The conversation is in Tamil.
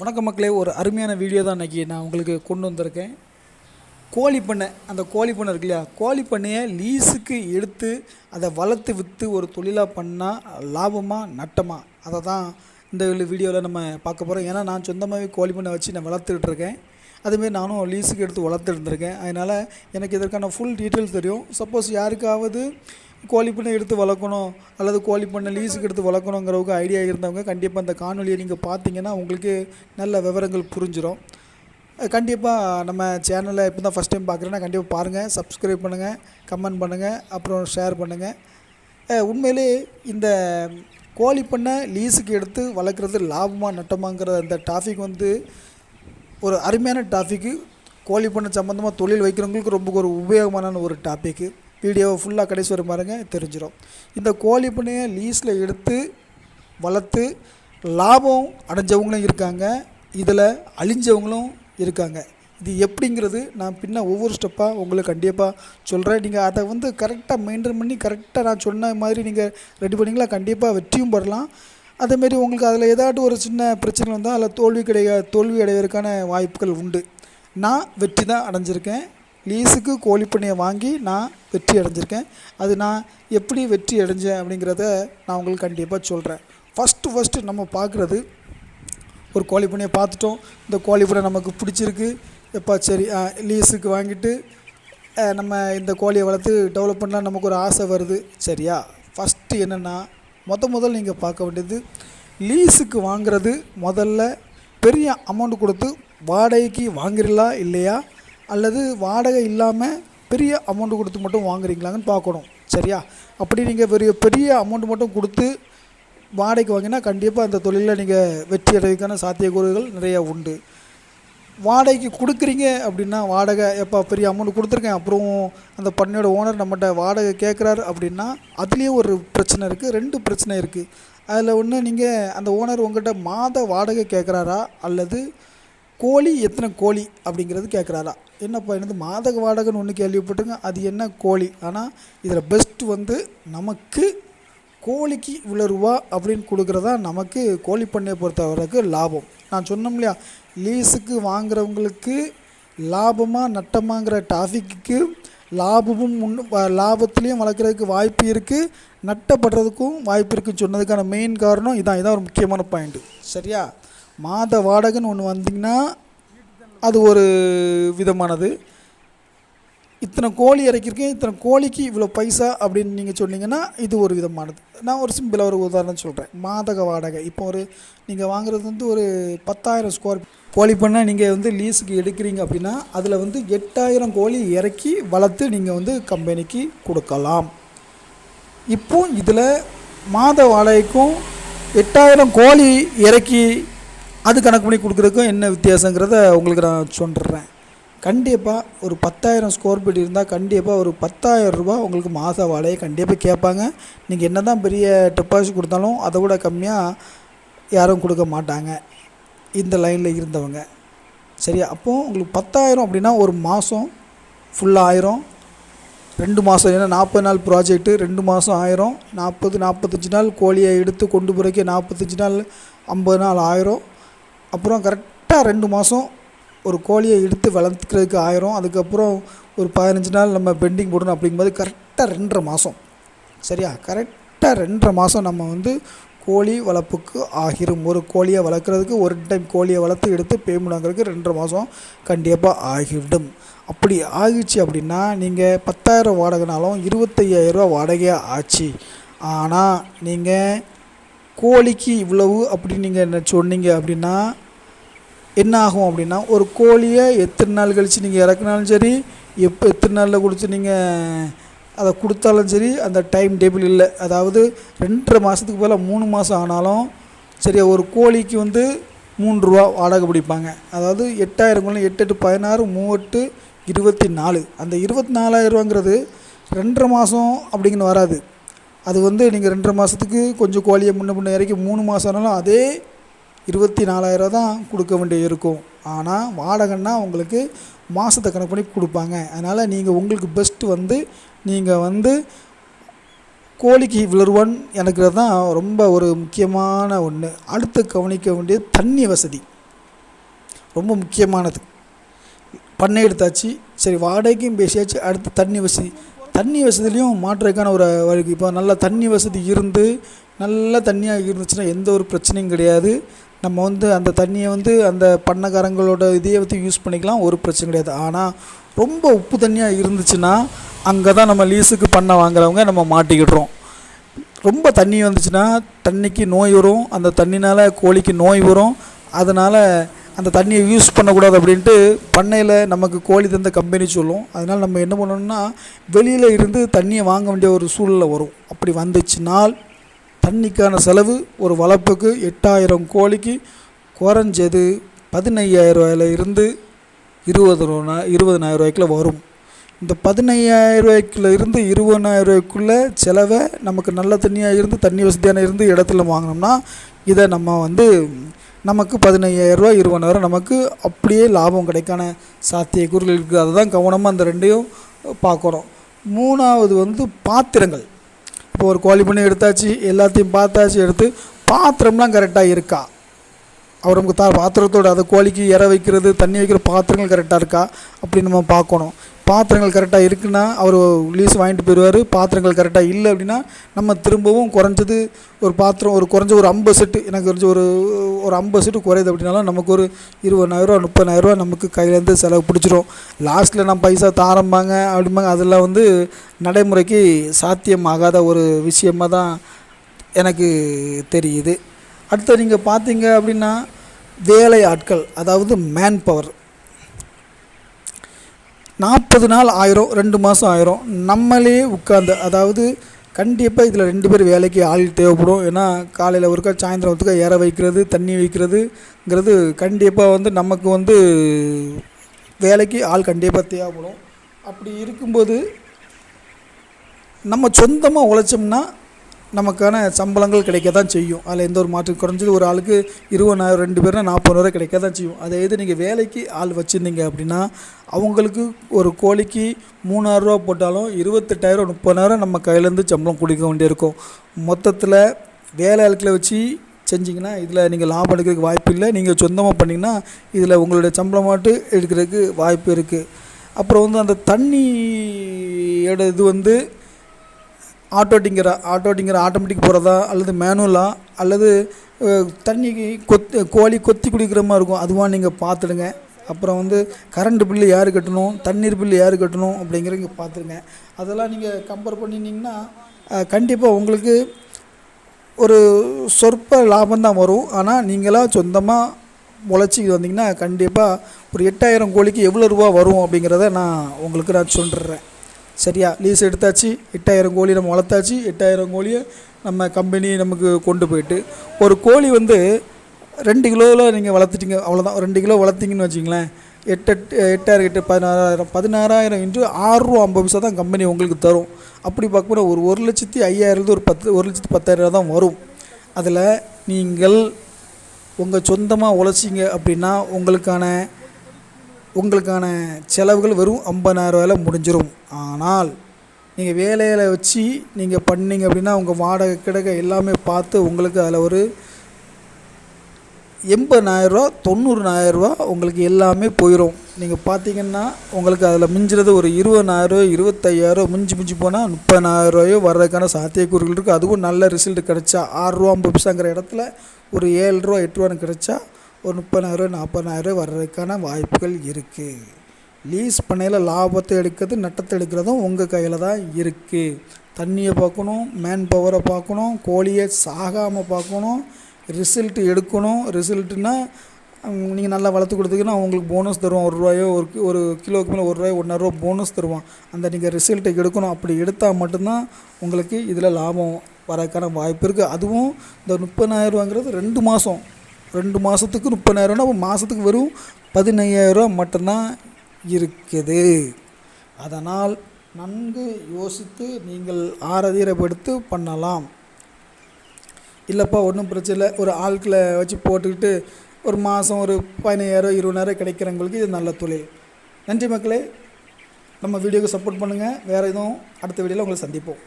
வணக்க மக்களே ஒரு அருமையான வீடியோ தான் இன்றைக்கி நான் உங்களுக்கு கொண்டு வந்திருக்கேன். கோழி பண்ணை அந்த கோழி பண்ணை இருக்கு இல்லையா? கோழி பண்ணையை லீஸுக்கு எடுத்து அதை வளர்த்து விற்று ஒரு தொழிலாக பண்ணால் லாபமாக நட்டமாக அதை தான் இந்த வீடியோவில் நம்ம பார்க்க போகிறோம் ஏன்னா நான் சொந்தமாகவே கோழி பண்ணை வச்சு நான் வளர்த்துக்கிட்டு இருக்கேன். அதுமாரி நானும் லீஸுக்கு எடுத்து வளர்த்துருந்துருக்கேன். அதனால் எனக்கு இதற்கான ஃபுல் டீட்டெயில்ஸ் தெரியும். சப்போஸ் யாருக்காவது கோழி பண்ணை எடுத்து வளர்க்கணும் அல்லது கோழி பண்ணை லீஸுக்கு எடுத்து வளர்க்கணுங்கிறவங்க ஐடியா இருந்தவங்க கண்டிப்பாக இந்த காணொலியை நீங்கள் பார்த்தீங்கன்னா உங்களுக்கு நல்ல விவரங்கள் புரிஞ்சிடும் கண்டிப்பாக நம்ம சேனலை இப்போ தான் ஃபஸ்ட் டைம் பார்க்குறேன்னா கண்டிப்பாக பாருங்கள் சப்ஸ்கிரைப் பண்ணுங்கள் கமெண்ட் பண்ணுங்கள் அப்புறம் ஷேர் பண்ணுங்கள் உண்மையிலே இந்த கோழி பண்ணை லீஸுக்கு எடுத்து வளர்க்குறது லாபமாக நட்டமாங்கிற அந்த டாபிக் வந்து ஒரு அருமையான டாப்பிக்கு கோழி பண்ண சம்மந்தமாக தொழில் வைக்கிறவங்களுக்கு ரொம்ப ஒரு உபயோகமான ஒரு டாப்பிக்கு வீடியோவை ஃபுல்லாக கடைசி வரை பாருங்க தெரிஞ்சிடும் இந்த கோழி பண்ணையை லீஸில் எடுத்து வளர்த்து லாபம் அடைஞ்சவங்களும் இருக்காங்க. இதில் அழிஞ்சவங்களும் இருக்காங்க. இது எப்படிங்கிறது நான் பின்ன ஒவ்வொரு ஸ்டெப்பாக உங்களுக்கு கண்டிப்பாக சொல்கிறேன் நீங்கள் அதை வந்து கரெக்டாக மெயின்டைன் பண்ணி கரெக்டாக நான் சொன்ன மாதிரி நீங்கள் ரெடி பண்ணிங்களா? கண்டிப்பாக வெற்றியும் பெறலாம். அதேமாரி உங்களுக்கு அதில் ஏதாட்டும் ஒரு சின்ன பிரச்சனை வந்தால் அதில் தோல்வி கிடையா தோல்வி அடைவதற்கான வாய்ப்புகள் உண்டு. நான் வெற்றி தான் அடைஞ்சிருக்கேன். லீஸுக்கு கோழிப்பண்ணையை வாங்கி நான் வெற்றி அடைஞ்சிருக்கேன். அது நான் எப்படி வெற்றி அடைஞ்சேன் அப்படிங்கிறத நான் உங்களுக்கு கண்டிப்பாக சொல்கிறேன். ஃபஸ்ட்டு ஃபஸ்ட்டு நம்ம பார்க்குறது ஒரு கோழிப்பண்ணையை பார்த்துட்டோம். இந்த கோழிப்பண்ணை நமக்கு பிடிச்சிருக்கு. எப்போ சரி ஆ, லீஸுக்கு வாங்கிட்டு நம்ம இந்த கோழியை வளர்த்து டெவலப் பண்ணலாம் நமக்கு ஒரு ஆசை வருது. சரியா? ஃபஸ்ட்டு என்னென்னா முத முதல் நீங்கள் பார்க்க வேண்டியது லீஸுக்கு வாங்குறது முதல்ல பெரிய அமௌண்ட் கொடுத்து வாடகைக்கு வாங்குறீங்களா இல்லையா? அல்லது வாடகை இல்லாமல் பெரிய அமௌண்ட் கொடுத்து மட்டும் வாங்குறீங்களாங்கன்னு பார்க்கணும். சரியா? அப்படி நீங்கள் பெரிய பெரிய அமௌண்ட் மட்டும் கொடுத்து வாடகைக்கு வாங்கினா கண்டிப்பாக அந்த தொழிலில் நீங்கள் வெற்றி அடைவதற்கான சாத்தியக்கூறுகள் நிறைய உண்டு. வாடகைக்கு கொடுக்குறீங்க அப்படின்னா வாடகை எப்போ பெரிய அமௌண்ட் கொடுத்துருக்கேன் அப்புறம் அந்த பண்ணையோட ஓனர் நம்மகிட்ட வாடகை கேட்குறாரு அப்படின்னா அதுலேயும் ஒரு பிரச்சனை இருக்குது ரெண்டு பிரச்சனை இருக்குது அதில் ஒன்று நீங்கள் அந்த ஓனர் உங்கள்கிட்ட மாத வாடகை கேட்குறாரா அல்லது கோழி எத்தனை கோழி அப்படிங்கிறது கேட்குறாரா என்னப்பா என்னது மாத வாடகைன்னு ஒன்று கேள்விப்பட்டுங்க அது என்ன கோழி? ஆனால் இதில் பெஸ்ட் வந்து நமக்கு கோழிக்கு இவ்வளோ ரூபா அப்படின்னு கொடுக்குறதா நமக்கு கோழி பண்ணையை பொறுத்தவரைக்கும் லாபம். நான் சொன்னோம் இல்லையா? லீஸுக்கு வாங்குறவங்களுக்கு லாபமாக நட்டமாங்கிற டாபிக்கு லாபமும் முன் வ- லாபத்துலேயும் வளர்க்குறதுக்கு வாய்ப்பு இருக்குது நட்டப்படுறதுக்கும் வாய்ப்பு இருக்குன்னு சொன்னதுக்கான மெயின் காரணம் இதான். இதான் ஒரு முக்கியமான பாயிண்ட்டு சரியா? மாத வாடகைன்னு ஒன்று வந்தீங்கன்னா அது ஒரு விதமானது. இத்தனை கோழி இறக்கியிருக்கேன் இத்தனை கோழிக்கு இவ்வளோ பைசா அப்படின்னு நீங்கள் சொன்னீங்கன்னா இது ஒரு விதமானது. நான் ஒரு சிம்பிளாக ஒரு உதாரணம் சொல்கிறேன் மாதக வாடகை. இப்போ ஒரு நீங்கள் வாங்குறது வந்து ஒரு பத்தாயிரம் ஸ்கொயர் கோழி பண்ண நீங்கள் வந்து லீஸுக்கு எடுக்கிறீங்க அப்படின்னா அதில் வந்து எட்டாயிரம் கோழி இறக்கி வளர்த்து நீங்கள் வந்து கம்பெனிக்கு கொடுக்கலாம். இப்போ இதில் மாத வாடகைக்கும் எட்டாயிரம் கோழி இறக்கி அது கணக்கு பண்ணி கொடுக்குறதுக்கும் என்ன வித்தியாசங்கிறத உங்களுக்கு நான் சொல்கிறேன் கண்டிப்பாக ஒரு பத்தாயிரம் ஸ்கோர் ஃபீட் இருந்தால் கண்டிப்பாக ஒரு பத்தாயிரம் ரூபா உங்களுக்கு மாத வாடகை கண்டிப்பாக கேட்பாங்க. நீங்கள் என்ன தான் பெரிய டெபாசிட் கொடுத்தாலும் அதை விட கம்மியாக யாரும் கொடுக்க மாட்டாங்க. இந்த லைனில் இருந்தவங்க. சரியா? அப்போது உங்களுக்கு பத்தாயிரம் அப்படின்னா ஒரு மாதம் ஃபுல்லாக ஆயிரம். ரெண்டு மாதம் ஏன்னா நாற்பது நாள் ப்ராஜெக்ட்டு ரெண்டு மாதம் ஆயிரம். நாற்பது நாற்பத்தஞ்சு நாள் கோழியை எடுத்து கொண்டு போகிறக்கே நாற்பத்தஞ்சு நாள் ஐம்பது நாள் ஆயிரம். அப்புறம் கரெக்டாக ரெண்டு மாதம் ஒரு கோழியை எடுத்து வளர்த்துக்கிறதுக்கு ஆயிரம். அதுக்கப்புறம் ஒரு பதினஞ்சு நாள் நம்ம பெண்டிங் போடணும் அப்படிங்கும்போது கரெக்டாக ரெண்டரை மாதம் சரியா? கரெக்டாக ரெண்டரை மாதம் நம்ம வந்து கோழி வளர்ப்புக்கு ஆகிரும். ஒரு கோழியை வளர்க்குறதுக்கு ஒரு டைம் கோழியை வளர்த்து எடுத்து பேமெண்ட் வாங்குறதுக்கு ரெண்டரை மாதம் கண்டிப்பாக ஆகிவிடும். அப்படி ஆகிடுச்சு அப்படின்னா நீங்கள் பத்தாயிரம் வாடகைனாலும் இருபத்தையாயிரரூவா வாடகையாக ஆச்சு. ஆனால் நீங்கள் கோழிக்கு இவ்வளவு அப்படின்னு நீங்கள் என்ன சொன்னீங்க அப்படின்னா என்ன ஆகும் அப்படின்னா ஒரு கோழியை எத்தனை நாள் கழித்து நீங்கள் இறக்குனாலும் சரி எப்போ எத்தனை நாளில் கொடுத்து நீங்கள் அதை கொடுத்தாலும் சரி அந்த டைம் டேபிள் இல்லை. அதாவது ரெண்டரை மாதத்துக்கு மேலே மூணு மாதம் ஆனாலும் சரி ஒரு கோழிக்கு வந்து மூணு ரூபா வாடகை பிடிப்பாங்க. அதாவது எட்டாயிரம் கோழி எட்டு எட்டு பதினாறு மூவெட்டு இருபத்தி நாலு அந்த இருபத்தி நாலாயிரரூவாங்கிறது ரெண்டரை மாதம் அப்படிங்கன்னு வராது. அது வந்து நீங்கள் ரெண்டரை மாதத்துக்கு கொஞ்சம் கோழியை முன்ன முன்ன இறக்கி மூணு மாதம் ஆனாலும் அதே இருபத்தி நாலாயிரம் தான் கொடுக்க வேண்டியது இருக்கும். ஆனால் வாடகைன்னா உங்களுக்கு மாதத்தை கணக்கு பண்ணி கொடுப்பாங்க. அதனால் நீங்கள் உங்களுக்கு பெஸ்ட்டு வந்து நீங்கள் வந்து கோழிக்கு இவ்வளோ எனக்குறது எனக்கு தான் ரொம்ப ஒரு முக்கியமான ஒன்று அடுத்து கவனிக்க வேண்டியது தண்ணி வசதி. ரொம்ப முக்கியமானது. பண்ணை எடுத்தாச்சு. சரி வாடகைக்கும் பேசியாச்சு. அடுத்து தண்ணி வசதி. தண்ணி வசதிலையும் மாற்றுறதுக்கான ஒரு வழி. இப்போ நல்லா தண்ணி வசதி இருந்து நல்ல தண்ணியாக இருந்துச்சுன்னா எந்த ஒரு பிரச்சனையும் கிடையாது. நம்ம வந்து அந்த தண்ணியை வந்து அந்த பண்ணைக்காரங்களோட இதையே வந்து யூஸ் பண்ணிக்கலாம் ஒரு பிரச்சனை கிடையாது. ஆனால் ரொம்ப உப்பு தண்ணியாக இருந்துச்சுன்னா அங்கே தான் நம்ம லீஸுக்கு பண்ணை வாங்குறவங்க நம்ம மாட்டிக்கிடுறோம். ரொம்ப தண்ணி வந்துச்சுன்னா தண்ணிக்கு நோய் வரும். அந்த தண்ணினால் கோழிக்கு நோய் வரும். அதனால் அந்த தண்ணியை யூஸ் பண்ணக்கூடாது அப்படின்ட்டு பண்ணையில் நமக்கு கோழி தந்த கம்பெனி சொல்லும். அதனால் நம்ம என்ன பண்ணணும்னா வெளியில் இருந்து தண்ணியை வாங்க வேண்டிய ஒரு சூழ்நிலை வரும். அப்படி வந்துச்சுனால் தண்ணிக்கான செலவு ஒரு வளர்ப்புக்கு எட்டாயிரம் கோழிக்கு குறைஞ்சது பதினையாயிரம் ரூபாயில இருந்து இருபது ரூபா இருபதனாயிரம் ரூபாய்க்குள்ள வரும். இந்த பதினையாயிரம் ரூபாய்க்குள்ள இருந்து இருபதனாயிரம் ரூபாய்க்குள்ளே செலவை நமக்கு நல்ல தண்ணியாக இருந்து தண்ணி வசதியான இருந்து இடத்துல வாங்கினோம்னா இதை நம்ம வந்து நமக்கு பதினையாயிரரூவா இருபதாயிரம் நமக்கு அப்படியே லாபம் கிடைக்கான சாத்தியக்கூறுகள் இருக்குது அதை தான் கவனமாக அந்த ரெண்டையும் பார்க்கணும். மூணாவது வந்து பாத்திரங்கள். இப்போ ஒரு கோழி பண்ணி எடுத்தாச்சு எல்லாத்தையும் பார்த்தாச்சு எடுத்து பாத்திரம்லாம் கரெக்டாக இருக்கா? அவர் நமக்கு தா பாத்திரத்தோட அதை கோழிக்கு இற வைக்கிறது தண்ணி வைக்கிற பாத்திரங்கள் கரெக்டாக இருக்கா? அப்படின்னு நம்ம பார்க்கணும். பாத்திரங்கள் கரெக்டாக இருக்குன்னா அவர் லீஸ் வாங்கிட்டு போயிடுவார். பாத்திரங்கள் கரெக்டாக இல்லை அப்படின்னா நம்ம திரும்பவும் குறைஞ்சது ஒரு பாத்திரம் ஒரு குறைஞ்ச ஒரு ஐம்பது செட்டு எனக்கு தெரிஞ்ச ஒரு ஒரு ஐம்பது செட்டு குறையுது அப்படின்னாலும் நமக்கு ஒரு இருபதாயிரரூவா முப்பதாயிரரூவா நமக்கு கையிலேருந்து செலவு பிடிச்சிரும். லாஸ்ட்டில் நம்ம பைசா தாரம்பாங்க அப்படிம்பாங்க அதெல்லாம் வந்து நடைமுறைக்கு சாத்தியமாகாத ஒரு விஷயமாக தான் எனக்கு தெரியுது. அடுத்து நீங்கள் பார்த்தீங்க அப்படின்னா வேலை ஆட்கள் அதாவது மேன் பவர் நாற்பது நாள் ஆயிரும் ரெண்டு மாதம் ஆயிரும். நம்மளே உட்காந்து அதாவது கண்டிப்பாக இதில் ரெண்டு பேர் வேலைக்கு ஆள் தேவைப்படும். ஏன்னா காலையில் ஒருக்கா சாயந்தரம் ஒருக்கா ஏற வைக்கிறது தண்ணி வைக்கிறதுங்கிறது கண்டிப்பாக வந்து நமக்கு வந்து வேலைக்கு ஆள் கண்டிப்பாக தேவைப்படும். அப்படி இருக்கும்போது நம்ம சொந்தமாக உழைச்சோம்னா நமக்கான சம்பளங்கள் கிடைக்க தான் செய்யும். அதில் எந்த ஒரு மாற்றம் குறைஞ்சது ஒரு ஆளுக்கு இருபதாயிரம் ரெண்டு பேர்னா நாற்பதாயிரம் கிடைக்க தான் செய்யும். அதே இது நீங்கள் வேலைக்கு ஆள் வச்சுருந்தீங்க அப்படின்னா அவங்களுக்கு ஒரு கோழிக்கு மூணாயிரரூவா போட்டாலும் இருபத்தெட்டாயிரம் முப்பதாயிரம் நம்ம கையிலேருந்து சம்பளம் கொடுக்க வேண்டியிருக்கும் மொத்தத்தில் வேலை ஆட்களை வச்சு செஞ்சிங்கன்னா இதில் நீங்கள் லாபம் எடுக்கிறதுக்கு வாய்ப்பு இல்லை. நீங்கள் சொந்தமாக பண்ணிங்கன்னா இதில் உங்களுடைய சம்பளம் மாட்டு எடுக்கிறதுக்கு வாய்ப்பு இருக்குது அப்புறம் வந்து அந்த தண்ணியோட இது வந்து ஆட்டோ டிங்கரா ஆட்டோ டிங்கர் ஆட்டோமேட்டிக் போகிறதா அல்லது மேனுவலா அல்லது தண்ணி கொத்து கோழி கொத்தி குடிக்கிற மாதிரி இருக்கும். அதுவாக நீங்கள் பார்த்துடுங்க. அப்புறம் வந்து கரண்ட் பில்லு யார் கட்டணும் தண்ணீர் பில்லு யார் கட்டணும் அப்படிங்கிறத பார்த்துருங்க அதெல்லாம் நீங்கள் கம்பேர் பண்ணினீங்கன்னா கண்டிப்பாக உங்களுக்கு ஒரு சொற்ப லாபம் தான் வரும். ஆனால் நீங்களாக சொந்தமாக முளைச்சி வந்தீங்கன்னா கண்டிப்பாக ஒரு எட்டாயிரம் கோழிக்கு எவ்வளோ ரூபா வரும் அப்படிங்கிறத நான் உங்களுக்கு நான் சொல்லிடுறேன் சரியா? லீஸ் எடுத்தாச்சு எட்டாயிரம் கோழி நம்ம வளர்த்தாச்சு எட்டாயிரம் கோழியை நம்ம கம்பெனி நமக்கு கொண்டு போயிட்டு. ஒரு கோழி வந்து ரெண்டு கிலோவில் நீங்கள் வளர்த்துட்டீங்க அவ்வளோதான் ரெண்டு கிலோ வளர்த்தீங்கன்னு வச்சிங்களேன் எட்டு எட்டு எட்டாயிரம் எட்டு பதினாறாயிரம். பதினாறாயிரம் இன்று ஆறுரூவா ஐம்பது பைசா தான் கம்பெனி உங்களுக்கு தரும். அப்படி பார்க்கும்போது ஒரு ஒரு லட்சத்தி ஐயாயிரத்து ஒரு பத்து ஒரு லட்சத்து பத்தாயிரம் தான் வரும். அதில் நீங்கள் உங்கள் சொந்தமாக உழைச்சிங்க அப்படின்னா உங்களுக்கான உங்களுக்கான செலவுகள் வெறும் ஐம்பதாயிரரூவாயில் முடிஞ்சிடும் ஆனால் நீங்கள் வேலையில் வச்சு நீங்கள் பண்ணிங்க அப்படின்னா உங்கள் வாடகை கிடக்க எல்லாமே பார்த்து உங்களுக்கு அதில் ஒரு எண்பதாயிரரூவா தொண்ணூறுனாயிரரூவா உங்களுக்கு எல்லாமே போயிடும் நீங்கள் பார்த்தீங்கன்னா உங்களுக்கு அதில் மிஞ்சுறது ஒரு இருபதாயிரரூவா இருபத்தையாயிரம் மிஞ்சி மிஞ்சி போனால் முப்பதாயிரரூவாயோ வர்றதுக்கான சாத்தியக்கூறுகள் இருக்குது அதுவும் நல்ல ரிசல்ட் கிடச்சா ஆறுரூவா ஐம்பது பைசாங்கிற இடத்துல ஒரு ஏழு ரூபா எட்டு ரூபான்னு கிடைச்சா ஒரு முப்பதாயிரம் நாற்பதாயிரம் வர்றதுக்கான வாய்ப்புகள் இருக்குது லீஸ் பண்ணையில் லாபத்தை எடுக்கிறது நட்டத்தை எடுக்கிறதும் உங்கள் கையில் தான் இருக்குது தண்ணியை பார்க்கணும் மேன் பவரை பார்க்கணும் கோழியை சாகாமல் பார்க்கணும் ரிசல்ட் எடுக்கணும். ரிசல்ட்டுனா நீங்கள் நல்லா வளர்த்து கொடுத்தீங்கன்னா உங்களுக்கு போனஸ் தருவோம். ஒரு ரூபாயோ ஒரு ஒரு கிலோவுக்கு மேலே ஒரு ரூபாய் ஒன்றரை ரூபா போனஸ் தருவான். அந்த நீங்கள் ரிசல்ட்டை எடுக்கணும். அப்படி எடுத்தால் மட்டும்தான் உங்களுக்கு இதில் லாபம் வரக்கான வாய்ப்பு இருக்குது அதுவும் இந்த முப்பதாயிரரூவாங்கிறது ரெண்டு மாதம் ரெண்டு மாதத்துக்கு முப்பதாயிரம்னா அப்போ மாதத்துக்கு வெறும் பதினையாயிரரூவா மட்டும்தான் இருக்குது. அதனால் நன்கு யோசித்து நீங்கள் ஆரதீரப்படுத்து பண்ணலாம். இல்லைப்பா ஒன்றும் பிரச்சனை இல்லை. ஒரு ஆட்களை வச்சு போட்டுக்கிட்டு ஒரு மாதம் ஒரு பதினையாயிரம் இருபதாயிரம் கிடைக்கிறவங்களுக்கு இது நல்ல தொழில். நன்றி மக்களே. நம்ம வீடியோக்கு சப்போர்ட் பண்ணுங்கள் வேறு எதுவும் அடுத்த வீடியோவில் உங்களை சந்திப்போம்.